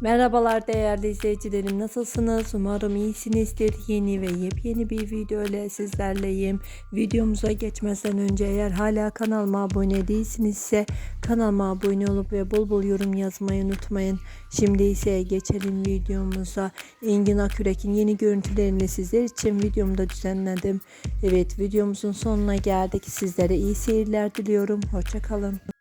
Merhabalar değerli izleyicilerim nasılsınız? Umarım iyisinizdir. Yeni ve yepyeni bir video ile sizlerleyim. Videomuza geçmeden önce eğer hala kanalıma abone değilsinizse kanalıma abone olup ve bol bol yorum yazmayı unutmayın. Şimdi ise geçelim videomuza. Engin Akürek'in yeni görüntülerini sizler için videomda düzenledim. Evet videomuzun sonuna geldik. Sizlere iyi seyirler diliyorum. Hoşçakalın.